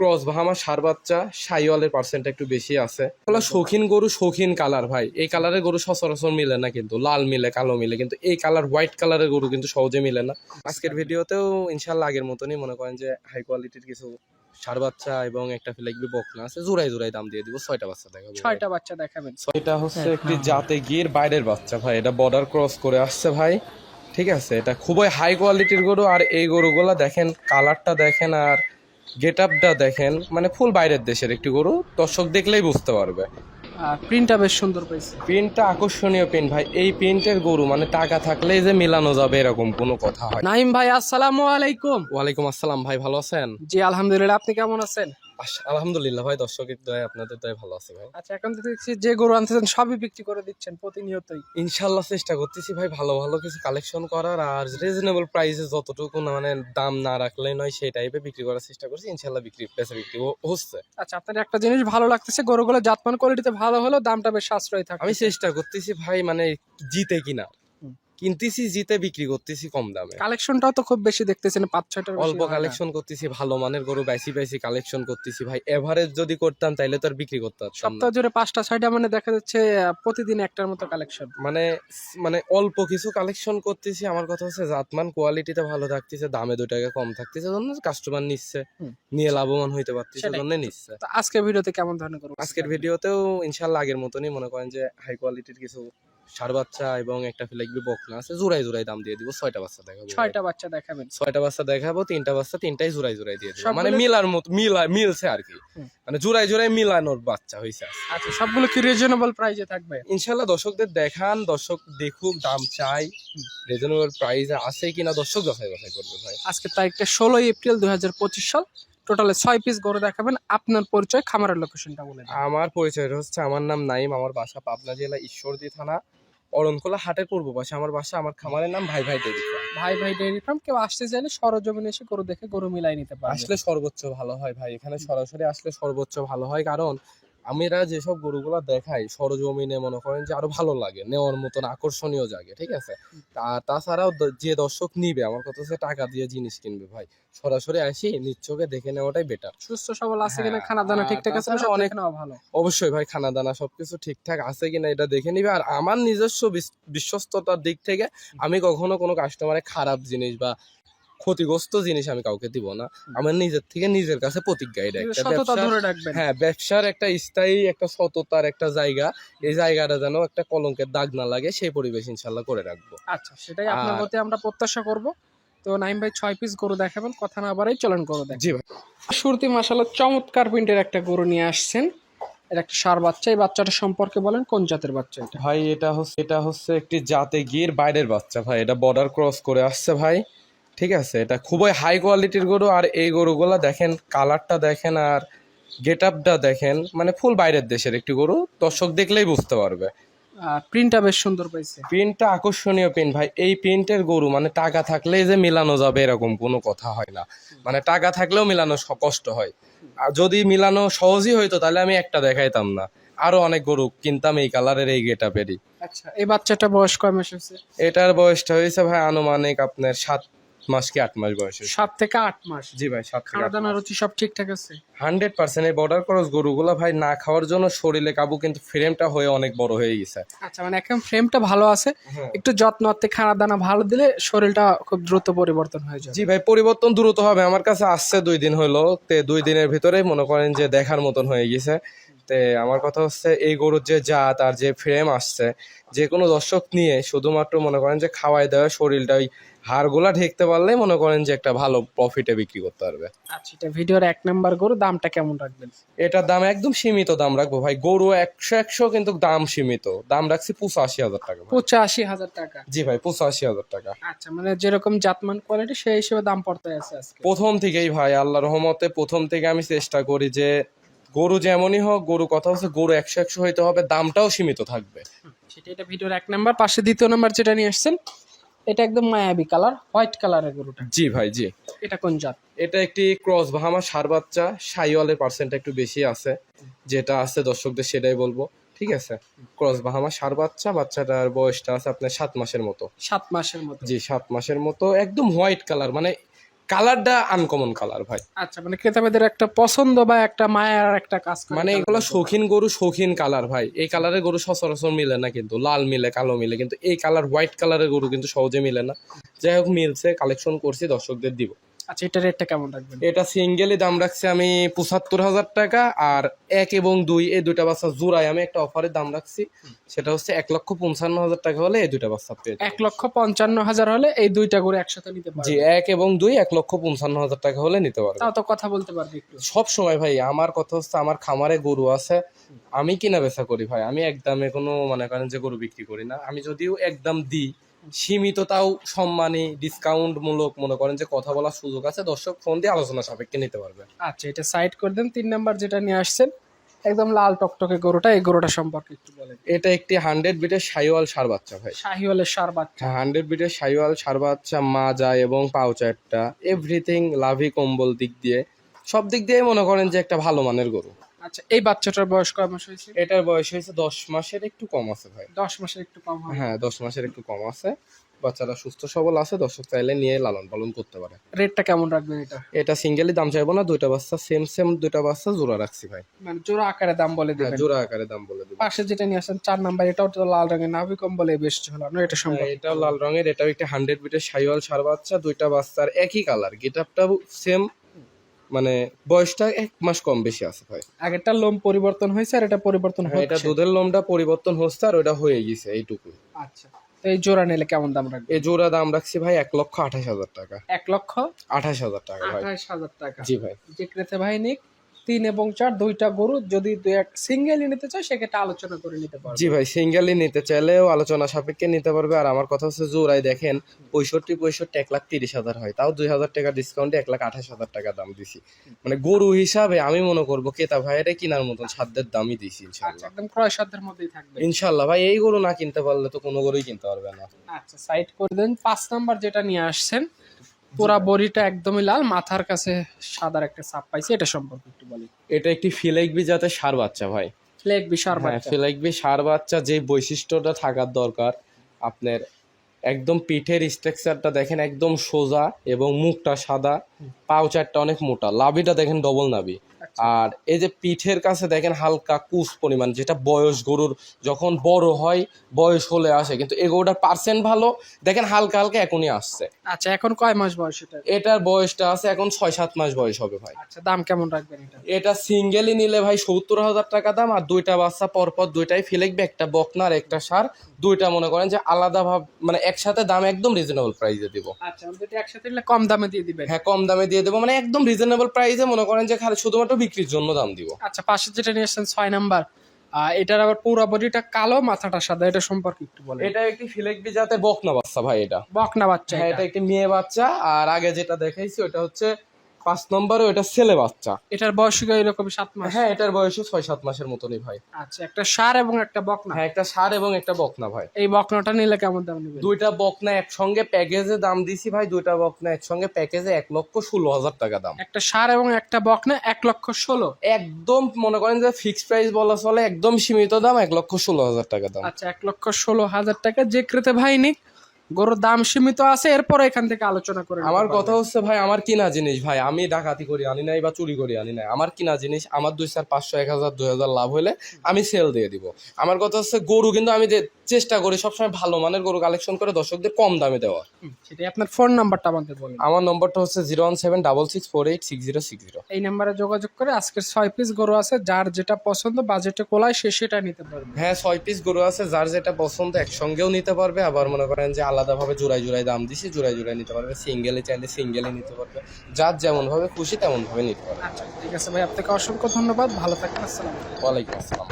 Cross Bahama সার বাচ্চা সাইওয়ালের percent একটু বেশি আছে। এগুলো শৌখিন গরু শৌখিন কালার ভাই। এই কালারের গরু সচরাচর মিলে না কিন্তু লাল মিলে কালো মিলে কিন্তু এই কালার হোয়াইট কালারের গরু কিন্তু সহজে মিলে না। আজকের ভিডিওতেও ইনশাল্লাহ আগের মতনই মনে করেন যে হাই কোয়ালিটির কিছু সার বাচ্চা এবং একটা ফিলাইকবি বকনা আছে জোড়াই জোড়াই দাম দিয়ে দিব ছয়টা বাচ্চা দেখাবো ছয়টা বাচ্চা দেখাবেন। এটা হচ্ছে হ্যাঁ, একটি হ্যাঁ, জাতে গির বাইরের বাচ্চা ভাই এটা বর্ডার ক্রস করে আসছে ভাই। ঠিক আছে এটা খুবই হাই কোয়ালিটির গরু আর এই গরুগুলা দেখেন কালারটা দেখেন আর গেট আপটা দেখেন মানে ফুল বাইরের দেশের একটি গরু দর্শক দেখলেই বুঝতে পারবে। প্রিন্টটা বেশ সুন্দর পেয়েছে প্রিন্টটা আকর্ষণীয় প্রিন্ট ভাই। এই প্রিন্টের গরু মানে টাকা থাকলেই যে মিলানো যাবে এরকম কোনো কথা হয় নাইম ভাই আসসালামু আলাইকুম। ওয়ালাইকুম আসসালাম ভাই ভালো আছেন? জি আলহামদুলিল্লাহ আপনি কেমন আছেন? আলহামদুলিল্লাহ ভাই দর্শকের দয় আপনাদের দয় ভালো আছে ভাই। আচ্ছা এখন তো দেখছি যে গরু আনতেছেন সবই বিক্রি করে দিচ্ছেন প্রতিনিয়তই। ইনশাল্লাহ চেষ্টা করতেছি ভাই ভালো ভালো কিছু কালেকশন করার আর রিজনেবল প্রাইসে যতটুকু না মানে দাম না রাখলে নয় সেই টাইপে বিক্রি করার চেষ্টা করছি ইনশাল্লাহ বিক্রি পেছে বিক্রি হচ্ছে। আচ্ছা আপনার একটা জিনিস ভালো লাগতেছে গরুগুলো জাতমান কোয়ালিটিতে ভালো হলেও দামটা বেশ সাশ্রয়ী থাকে। আমি চেষ্টা করতেছি ভাই মানে জিতে কিনা। কিনতেছি জিতে বিক্রি করতেছি কম দামে। কালেকশনটাও তো খুব বেশি দেখতেছেন পাঁচ ছয়টার বেশি অল্প কালেকশন করতেছি ভালো মানের গরু বেশি বেশি কালেকশন করতেছি। ভাই এভারেজ যদি করতাম তাইলে তো আর বিক্রি করতে পারতাম সপ্তাহ জুড়ে পাঁচটা ছয়টা মানে দেখা যাচ্ছে প্রতিদিন একটার মতো কালেকশন মানে মানে অল্প কিছু কালেকশন করতেছি। আমার কথা হচ্ছে জাতমান কোয়ালিটিতে ভালো থাকতেছে দামে দু টাকা কম থাকতেছে জন্য কাস্টমার নিচ্ছে। নিয়ে লাভবান হইতে পারতেছে। জন্য নিচ্ছে। তো আজকের ভিডিওতে কেমন ধরনের আজকের ভিডিওতেও ইনশাল্লাহ আগের মতনই মনে করেন যে হাই কোয়ালিটির কিছু সার বাচ্চা এবং একটা ফিলাইকবি বকনা আছে জোড়াই জোড়াই দাম দিয়ে দিব ছয়টা বাচ্চা দেখাবো ছয়টা বাচ্চা দেখাবেন। ছয়টা বাচ্চা দেখাবো তিনটা বাচ্চা তিনটাই জোড়াই জোড়াই দিয়ে দিব। মানে মিলার মতো মিলা মিলছে আর কি। মানে জোড়াই জোড়াই মিলানোর বাচ্চা আজকে। আচ্ছা সবগুলো কি রিজনেবল প্রাইসে থাকবে? ইনশাল্লাহ দর্শকদের দেখান দর্শক দেখুক দাম চাই। রিজনেবল প্রাইস আছে কিনা দর্শক যাচাই বাছাই করবে ভাই। আজকে তারিখটা ষোলোই এপ্রিল দুই হাজার পঁচিশ সাল। টোটালে ছয় পিস গরু দেখাবেন। আপনার পরিচয় খামারের লোকেশনটা বলে আমার পরিচয় হচ্ছে আমার নাম নাইম আমার বাসা পাবনা জেলা ঈশ্বরদী থানা। অরণখোলা হাটের পূর্ব পাশে আমার বাসা আমার খামারের নাম ভাই ভাই ডেরি ফার্ম। ভাই ভাই ডেয়ারি ফার্ম কেউ আসতে চাইলে সরজমিনে এসে গরু দেখে গরু মিলাই নিতে পারে আসলে সর্বোচ্চ ভালো হয় ভাই এখানে সরাসরি আসলে সর্বোচ্চ ভালো হয় কারণ আমরা যেসব গরুগুলো দেখাই সরজমিনে মনে করেন যে আরও ভালো লাগে নেওয়ার মতন আকর্ষণীয় জায়গা ঠিক আছে? তা তাছাড়াও যে দর্শক নিবে আমার কথা হচ্ছে টাকা দিয়ে জিনিস কিনবে ভাই সরাসরি আসি নিচ্ছকে দেখে নেওয়াটাই বেটার সুস্থ সবল আছে কিনা হ্যাঁ, খানা দানা ঠিকঠাক আছে তাছাড়া অনেক ভালো। অবশ্যই ভাই খানা দানা সবকিছু ঠিকঠাক আছে কিনা এটা দেখে নিবে। আর আমার নিজস্ব বিস- বিশ্বস্ততার দিক থেকে আমি কখনো কোনো কাস্টমারে খারাপ জিনিস বা ক্ষতিগ্রস্ত জিনিস আমি কাউকে দিব না। আমার নিজের থেকে নিজের কাছে প্রতিজ্ঞা এটা একটা হ্যাঁ ব্যবসার একটা স্থায়ী একটা সততার একটা জায়গা। এই জায়গাটা যেন একটা কলঙ্কের দাগ না লাগে সেই পরিবেশ ইনশাল্লাহ করে রাখব। আচ্ছা সেটাই আপনার প্রতি আমরা প্রত্যাশা করব। তো নাইম ভাই ছয় পিস গরু দেখাবেন কথা না বাড়াই চলেন গরু দেখ। জি ভাই। শুরুতে মাসাল্লাহ চমৎকার প্রিন্টের একটা গরু নিয়ে আসছেন। এটা একটা সার বাচ্চা এই বাচ্চাটা সম্পর্কে বলেন কোন জাতের বাচ্চা এটা? ভাই এটা হচ্ছে এটা হচ্ছে একটি জাতে গির বাইরের বাচ্চা ভাই। এটা বর্ডার ক্রস করে আসছে ভাই। ঠিক আছে এটা খুবই হাই কোয়ালিটির গরু আর এই গরুগুলা দেখেন কালারটা দেখেন আর গেট আপটা দেখেন মানে ফুল বাইরের দেশের একটি গরু দর্শক দেখলেই বুঝতে পারবে। প্রিন্টটা বেশ সুন্দর পাইছে। প্রিন্টটা আকর্ষণীয় প্রিন্ট ভাই এই প্রিন্টের গরু মানে টাকা থাকলেই যে মিলানো যাবে এরকম কোনো কথা হয় না। মানে টাকা থাকলেও মিলানো কষ্ট হয়। আর যদি মিলানো সহজই হইতো তাহলে আমি একটা দেখাইতাম না। আরও অনেক গরু কিনতাম এই কালারের এই গেট আপেরই আচ্ছা এই বাচ্চাটা বয়স কয় মাস হয়েছে? এটার বয়সটা হয়েছে ভাই আনুমানিক আপনার সাত মাস কি আট মাস বয়সে সাত থেকে আট মাস? জি ভাই সাত খানা দানা রুচি সব ঠিকঠাক আছে? হান্ড্রেড পার্সেন্ট এই বর্ডার ক্রস গরুগুলা ভাই না খাওয়ার জন্য শরীরে কাবু কিন্তু ফ্রেমটা হয়ে অনেক বড় হয়ে গেছে। আচ্ছা মানে এখন ফ্রেমটা ভালো আছে একটু যত্ন আত্তে খানা দানা ভালো দিলে শরীরটা খুব দ্রুত পরিবর্তন হয়ে যাবে। জি ভাই পরিবর্তন দ্রুত হবে। আমার কাছে আসছে দুই দিন হলো তে দুই দিনের ভিতরে মনে করেন যে দেখার মতন হয়ে গেছে। তে আমার কথা হচ্ছে এই গরুর যে জাত আর যে ফ্রেম আসছে যে কোনো দর্শক নিয়ে শুধুমাত্র মনে করেন যে খাওয়াই দেওয়া শরীরটা ওই হাড়গুলা ঢেকতে পারলেই মনে করেন যে একটা ভালো প্রফিটে বিক্রি করতে পারবে। আচ্ছা এটা ভিডিওর এক নাম্বার গরু দামটা কেমন রাখবেন? এটার দাম একদম সীমিত দাম রাখব ভাই। গরু একশো একশো কিন্তু দাম সীমিত। দাম রাখছি পঁচাশি হাজার টাকা পঁচাশি হাজার টাকা? জি ভাই পঁচাশি হাজার টাকা। আচ্ছা মানে যেরকম জাতমান কোয়ালিটি সেই হিসেবে দাম পড়তে আছে প্রথম থেকেই ভাই আল্লাহ রহমতে প্রথম থেকে আমি চেষ্টা করি যে গরু যেমনই হোক গরু কথা হচ্ছে গরু একশো একশো হইতে হবে দামটাও সীমিত থাকবে। সেটা এটা ভিডিওর এক নাম্বার। পাশে দ্বিতীয় নাম্বার যেটা নিয়ে আসছেন এটা একদম মায়াবী কালার হোয়াইট কালারের গরুটা। জি ভাই জি। এটা কোন জাত? এটা একটি ক্রস বাহামা সার বাচ্চা সাইওয়ালের পার্সেন্ট একটু বেশি আছে যেটা আছে দর্শকদের সেটাই বলব ঠিক আছে? ক্রস বাহামা সার বাচ্চা বাচ্চাটার বয়সটা আছে আপনার সাত মাসের মতো। সাত মাসের মতো। জি সাত মাসের মতো একদম হোয়াইট কালার মানে কালারটা আনকমন কালার ভাই। আচ্ছা মানে ক্রেতাবেদের একটা পছন্দ বা একটা মায়ার একটা কাজ মানে এগুলো শৌখিন গরু শৌখিন কালার ভাই। এই কালারের গরু সচরাচর মিলে না কিন্তু লাল মিলে কালো মিলে কিন্তু এই কালার হোয়াইট কালারের গরু কিন্তু সহজে মিলে না। যাই হোক মিলছে কালেকশন করছি দর্শকদের দিব। আচ্ছা এটা রেটটা কেমন রাখবেন? এটা সিঙ্গেলই দাম রাখছি আমি পঁচাত্তর হাজার টাকা আর এক এবং দুই এই দুইটা বাচ্চা জোড়ায় আমি একটা অফারের দাম রাখছি। সেটা হচ্ছে এক লক্ষ পঞ্চান্ন হাজার টাকা হলে এই দুইটা বাচ্চা পেয়ে এক লক্ষ পঞ্চান্ন হাজার হলে এই দুইটা করে একসাথে নিতে জি এক এবং দুই এক লক্ষ পঞ্চান্ন হাজার টাকা হলে নিতে পারবে তাও তো কথা বলতে পারবে একটু। সব সময় ভাই আমার কথা হচ্ছে আমার খামারে গরু আছে আমি কিনা বেচা করি ভাই। আমি একদমে কোনো মনে করেন যে গরু বিক্রি করি না। আমি যদিও একদম দিই সীমিত তাও সম্মানী ডিসকাউন্ট মূলক মনে করেন যে কথা বলার সুযোগ আছে দর্শক ফোন দিয়ে আলোচনা সাপেক্ষে নিতে পারবে। আচ্ছা এটা সাইড করে দেন তিন নাম্বার যেটা নিয়ে আসছেন একদম লাল টকটকে গরুটা এই গরুটা সম্পর্কে একটু বলেন। এটা একটি হান্ড্রেড বিটের সাইওয়াল সার বাচ্চা ভাই। শাহিওয়ালের সার বাচ্চা। হান্ড্রেড বিটের সাইওয়াল সার বাচ্চা মাজা এবং পাউচারটা এভরিথিং লাভি কম্বল দিক দিয়ে সব দিক দিয়ে মনে করেন যে একটা ভালো মানের গরু। আচ্ছা এই বাচ্চাটার বয়স কয় মাস হয়েছে? এটার বয়স হয়েছে দশ মাসের একটু কম আছে ভাই। দশ মাসের একটু কম হয়। হ্যাঁ দশ মাসের একটু কম আছে। বাচ্চারা সুস্থ সবল আছে দর্শক চাইলে নিয়ে লালন পালন করতে পারে। রেটটা কেমন রাখবেন এটা? এটা সিঙ্গেলি দাম চাইব না দুইটা বাচ্চা সেম সেম দুইটা বাচ্চা জোড়া রাখছি ভাই। মানে জোড়া আকারে দাম বলে হ্যাঁ দেবেন। জোড়া আকারে দাম বলে দেবো। পাশে যেটা নিয়ে আসছেন চার নাম্বার এটাও তো লাল রঙের নাভি কম বলে বেশ হলো না এটা সম্ভব? হ্যাঁ, এটাও লাল রঙের এটাও একটা হান্ড্রেড বিটের সাইওয়াল সার বাচ্চা দুইটা বাচ্চার একই কালার গেটআপটাও সেম মানে বয়সটা এক মাস কম বেশি আছে ভাই। আগেরটা লোম পরিবর্তন হয়েছে আর এটা পরিবর্তন হয়েছে এটা দুধের লোমটা পরিবর্তন হচ্ছে আর ওটা হয়ে গেছে এইটুকু। আচ্ছা তো এই জোড়া নিলে কেমন দাম রাখবে এই জোড়া দাম রাখছি ভাই এক লক্ষ আঠাশ হাজার টাকা। এক লক্ষ আঠাশ হাজার টাকা ভাই। আঠাশ হাজার টাকা। জি ভাই। যে ক্রেতা ভাই নিক তিন এবং চার দুইটা গরু যদি দুই এক সিঙ্গেলই নিতে চায় সেক্ষেত্রে আলোচনা করে নিতে পারবে। জি ভাই সিঙ্গেলই নিতে চাইলেও আলোচনা সাপেক্ষে নিতে পারবে। আর আমার কথা হচ্ছে জোড়াই দেখেন পঁয়ষট্টি পঁয়ষট্টি এক লাখ তিরিশ হাজার হয়। তাও দুই হাজার টাকা ডিসকাউন্টে এক লাখ আঠাশ হাজার টাকা দাম দিছি। মানে গরু হিসাবে আমি মনে করব কেতা ভাইয়েরে কেনার মতন সাধ্যের দামই দিছি আচ্ছা ইনশাল্লাহ একদম ক্রয় সাধ্যের মধ্যেই থাকবে। ইনশাল্লাহ ভাই এই গরু না কিনতে পারলে তো কোনো গরুই কিনতে পারবে না। আচ্ছা সাইড করে দেন। পাঁচ নাম্বার যেটা নিয়ে আসছেন পুরা বডিটা একদমই লাল মাথার কাছে সাদার একটা সাপ পাইছে এটা সম্পর্কে একটু বলি। এটা একটি ফিলাইকবি যাতে সার বাচ্চা ভাই। ফিলেকবি সার হ্যাঁ বাচ্চা। ফিলাইকবি সার বাচ্চা যে বৈশিষ্ট্যটা থাকার দরকার আপনার একদম পিঠের স্ট্রাকচারটা দেখেন একদম সোজা এবং মুখটা সাদা পাউচারটা অনেক মোটা লাভিটা দেখেন ডবল নাভি। আর এই যে পিঠের কাছে দেখেন হালকা কুচ পরিমাণ যেটা বয়স গরুর যখন বড় হয় বয়স হলে আসে কিন্তু এই গরুটার পার্সেন্ট ভালো দেখেন হালকা হালকা এখনই আসছে। আচ্ছা এখন কয় মাস বয়স এটা? এটার বয়সটা আছে এখন ছয় সাত মাস বয়স হবে ভাই। আচ্ছা দাম কেমন রাখবেন এটা? এটা সিঙ্গেলই নিলে ভাই সত্তর হাজার টাকা দাম আর দুইটা বাচ্চা পরপর দুইটাই ফিলেকবে একটা বকনার একটা সার দুইটা মনে করেন যে আলাদা ভাব মানে একসাথে দাম একদম রিজনেবল প্রাইসে দিব। আচ্ছা একসাথে নিলে কম দামে দিয়ে দিবেন? হ্যাঁ কম দামে দিয়ে দেবো মানে একদম রিজনেবল প্রাইসে মনে করেন যে খালি শুধুমাত্র বিক্রির জন্য দাম দিব। আচ্ছা পাশে যেটা নিয়ে আসছেন ছয় নাম্বার এটার আবার পুরো বডিটা কালো মাথাটা সাদা এটা সম্পর্কে একটু বলেন। এটা একটি ফিলেকবি জাতের বকনা বাচ্চা ভাই এটা। বকনা বাচ্চা হ্যাঁ এটা। এটা একটি মেয়ে বাচ্চা আর আগে যেটা দেখাইছি ওটা হচ্ছে পাঁচ নম্বরে ওটা ছেলে বাচ্চা। এটার বয়স এরকম সাত মাস? হ্যাঁ এটার বয়সও ছয় সাত মাসের মতনই ভাই। আচ্ছা একটা সার এবং একটা বকনা? হ্যাঁ একটা সার এবং একটা বকনা ভাই। এই বকনাটা নিলে কেমন দাম নেবেন? দুইটা বকনা একসঙ্গে প্যাকেজে দাম দিছি ভাই দুইটা বকনা একসঙ্গে প্যাকেজে এক লক্ষ ষোলো হাজার টাকা দাম। একটা সার এবং একটা বকনা এক লক্ষ ষোলো? একদম মনে করেন যে ফিক্সড প্রাইস বলা চলে একদম সীমিত দাম এক লক্ষ ষোলো হাজার টাকা দাম। আচ্ছা এক লক্ষ ষোলো হাজার টাকা যে ক্রেতা ভাই নিক গরুর দাম সীমিত আছে এরপর এখান থেকে আলোচনা করে আমার কথা হচ্ছে ভাই আমার কিনা জিনিস ভাই আমি ডাকাতি করি আনি নাই বা চুরি করি আনি নাই। আমার কিনা জিনিস আমার দুই চার পাঁচশো এক হাজার দুই হাজার লাভ হলে আমি সেল দিয়ে দিব। আমার কথা হচ্ছে গরু কিন্তু আমি চেষ্টা করি সবসময় ভালো মানের গরু কালেকশন করে দর্শকদের কম দামে দেওয়া সেটাই। আপনার ফোন নাম্বারটা আমাদের বলেন। আমার নম্বরটা হচ্ছে zero one seven double six four eight six zero six zero. এই নাম্বারে যোগাযোগ করে আজকের ছয় পিস গরু আছে যার যেটা পছন্দ বাজেটে কোলায় সে সেটা নিতে পারবে। হ্যাঁ ছয় পিস গরু আছে যার যেটা পছন্দ একসঙ্গেও নিতে পারবে আবার মনে করেন যে আলাদাভাবে জোড়ায় জোড়ায় দাম দিছি জোড়ায় জোড়ায় নিতে পারবে। সিঙ্গেলে চাইলে সিঙ্গেলে নিতে পারবে। যার যেমন ভাবে খুশি তেমন ভাবে নিতে পারবে। আচ্ছা ঠিক আছে ভাই আপনাকে অসংখ্য ধন্যবাদ। ভালো থাকবেন আসসালাম ওয়ালাইকুম আসসালাম।